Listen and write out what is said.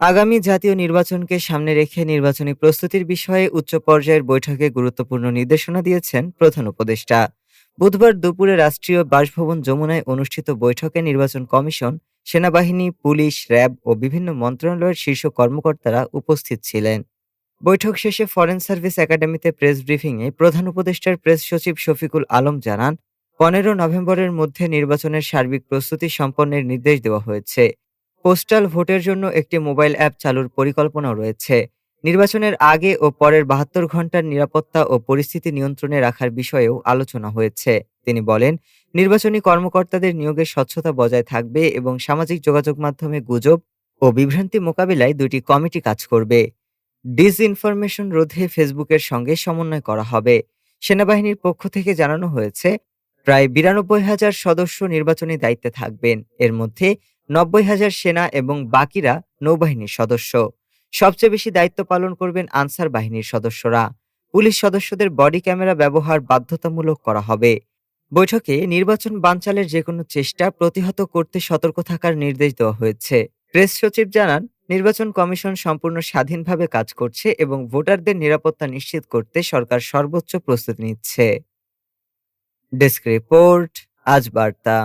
আগামী জাতীয় নির্বাচনকে সামনে রেখে নির্বাচনী প্রস্তুতির বিষয়ে উচ্চ পর্যায়ের বৈঠকে গুরুত্বপূর্ণ নির্দেশনা দিয়েছেন প্রধান উপদেষ্টা। বুধবার দুপুরে রাষ্ট্রীয় বাসভবন যমুনায় অনুষ্ঠিত বৈঠকে নির্বাচন কমিশন, সেনাবাহিনী, পুলিশ, র্যাব ও বিভিন্ন মন্ত্রণালয়ের শীর্ষ কর্মকর্তারা উপস্থিত ছিলেন। বৈঠক শেষে ফরেন সার্ভিস একাডেমিতে প্রেস ব্রিফিংয়ে প্রধান উপদেষ্টার প্রেস সচিব শফিকুল আলম জানান, পনেরো নভেম্বরের মধ্যে নির্বাচনের সার্বিক প্রস্তুতি সম্পন্নের নির্দেশ দেওয়া হয়েছে। পোস্টাল ভোটের জন্য একটি মোবাইল অ্যাপ চালুর পরিকল্পনাও রয়েছে। নির্বাচনের আগে ও পরের বাহাত্তর ঘণ্টার নিরাপত্তা ও পরিস্থিতি নিয়ন্ত্রণে রাখার বিষয়েও আলোচনা হয়েছে। তিনি বলেন, নির্বাচনী কর্মকর্তাদের নিয়োগের স্বচ্ছতা বজায় থাকবে এবং সামাজিক যোগাযোগ মাধ্যমে গুজব ও বিভ্রান্তি মোকাবিলায় দুটি কমিটি কাজ করবে। ডিসইনফরমেশন রোধে ফেসবুকের সঙ্গে সমন্বয় করা হবে। সেনাবাহিনীর পক্ষ থেকে জানানো হয়েছে, প্রায় বিরানব্বই হাজার সদস্য নির্বাচনী দায়িত্বে থাকবেন। এর মধ্যে নব্বই হাজার সেনা এবং বাকিরা নৌবাহিনীর সদস্য। সবচেয়ে বেশি দায়িত্ব পালন করবেন আনসার বাহিনীর সদস্যরা। পুলিশ সদস্যদের বডি ক্যামেরা ব্যবহার বাধ্যতামূলক করা হবে। বৈঠকে নির্বাচন বানচালের যে কোনো চেষ্টা প্রতিহত করতে সতর্ক থাকার নির্দেশ দেওয়া হয়েছে। প্রেস সচিব জানান, নির্বাচন কমিশন সম্পূর্ণ স্বাধীনভাবে কাজ করছে এবং ভোটারদের নিরাপত্তা নিশ্চিত করতে সরকার সর্বোচ্চ প্রস্তুতি নিচ্ছে। ডেস্ক রিপোর্ট, আজ বার্তা।